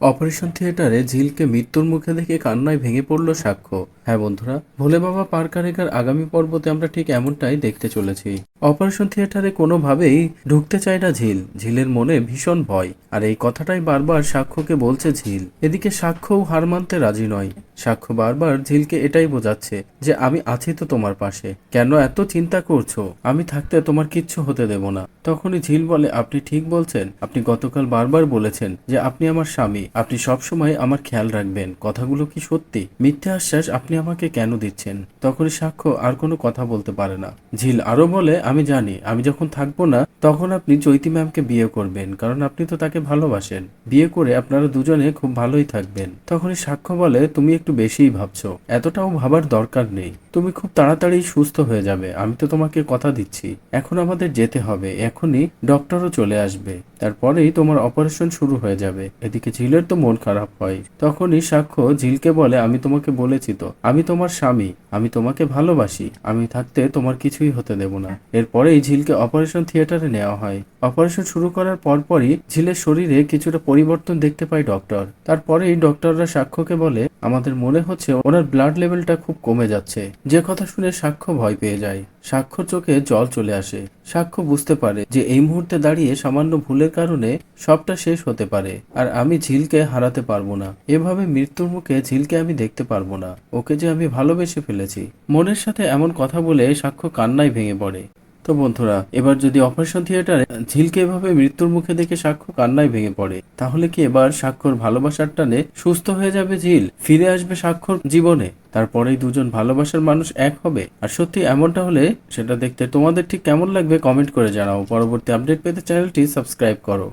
Operation থিয়েটারে ঝিলকে মৃত্যুর মুখে দেখে কান্নায় ভেঙে পড়ল সাক্ষ্য। হ্যাঁ বন্ধুরা, ভোলে বাবা পার্কারেকার আগামী পর্বতে আমরা ঠিক এমনটাই দেখতে চলেছি। অপারেশন থিয়েটারে কোনোভাবেই ঢুকতে চায় না ঝিল। ঝিলের মনে ভীষণ ভয়। আর এই কথাটাই বারবার সাক্ষ্যকে বলছে ঝিল। এদিকে সাক্ষ্যও হার মানতে রাজি নয়। সাক্ষ্য বারবার ঝিলকে এটাই বোঝাচ্ছে যে আমি আছি তো তোমার পাশে। কেন এত চিন্তা করছ? আমি থাকতে তোমার কিচ্ছু হতে দেব না। তখনই ঝিল বলে, আপনি ঠিক বলছেন। আপনি গতকাল বারবার বলেছেন যে আপনি আমার স্বামী। আপনি সবসময় আমার খেয়াল রাখবেন। কথাগুলো কি সত্যি? মিথ্যে আশ্বাস আপনি আমাকে কেন দিচ্ছেন? তখনই সাক্ষ্য আর কোনো কথা বলতে পারে না। ঝিল আরও বলে, আমি জানি, আমি যখন থাকব না, তখন আপনি চৈতি ম্যামকে বিয়ে করবেন, কারণ আপনি তো তাকে ভালোবাসেন। বিয়ে করে আপনারা দুজনে খুব ভালোই থাকবেন। তখনই সাক্ষ্য বলে, তুমি বেশিই ভাবছ। এতটাও ভাবার দরকার নেই। তুমি খুব তাড়াতাড়ি সুস্থ হয়ে যাবে। আমি তো তোমাকে কথা দিচ্ছি। এখন আমাদের যেতে হবে। এখনই ডক্টরও চলে আসবে। তারপরেই তোমার অপারেশন শুরু হয়ে যাবে। এদিকে ঝিলের তো মন খারাপ হয়। তখনই সাক্ষ্য ঝিলকে বলে, আমি তোমাকে বলেছি তো। আমি তোমার স্বামী। আমি তোমাকে ভালোবাসি। আমি থাকতে তোমার কিছুই হতে দেব না। এরপরেই ঝিলকে অপারেশন থিয়েটারে নেওয়া হয়। অপারেশন শুরু করার পরপরই ঝিলের শরীরে কিছুটা পরিবর্তন দেখতে পায় ডক্টর। তারপরেই ডক্টররা সাক্ষ্যকে বলে, আমাদের মনে হচ্ছে ওনার ব্লাড লেভেলটা খুব কমে যাচ্ছে। যে কথা শুনে সাক্ষ্য ভয় পেয়ে যায়। সাক্ষ্যর চোখে জল চলে আসে। সাক্ষ্য বুঝতে পারে যে এই মুহূর্তে দাঁড়িয়ে সামান্য ভুলের কারণে সবটা শেষ হতে পারে। আর আমি ঝিলকে হারাতে পারব না। এভাবে মৃত্যুর মুখে ঝিলকে আমি দেখতে পারব না। ওকে যে আমি ভালোবেসে ফেলেছি। মনের সাথে এমন কথা বলে সাক্ষ্য কান্নায় ভেঙে পড়ে। তো বন্ধুরা, এবার যদি অপারেশন থিয়েটারে ঝিলকে এভাবে মৃত্যুর মুখে দেখে সাক্ষ্য কান্নায় ভেঙে পড়ে, তাহলে কি এবার সাক্ষর ভালোবাসার টানে সুস্থ হয়ে যাবে ঝিল? ফিরে আসবে সাক্ষর জীবনে। তারপরেই দুজন ভালোবাসার মানুষ এক হবে। আর সত্যি এমনটা হলে সেটা দেখতে তোমাদের ঠিক কেমন লাগবে কমেন্ট করে জানাও। পরবর্তী আপডেট পেতে চ্যানেলটি সাবস্ক্রাইব করো।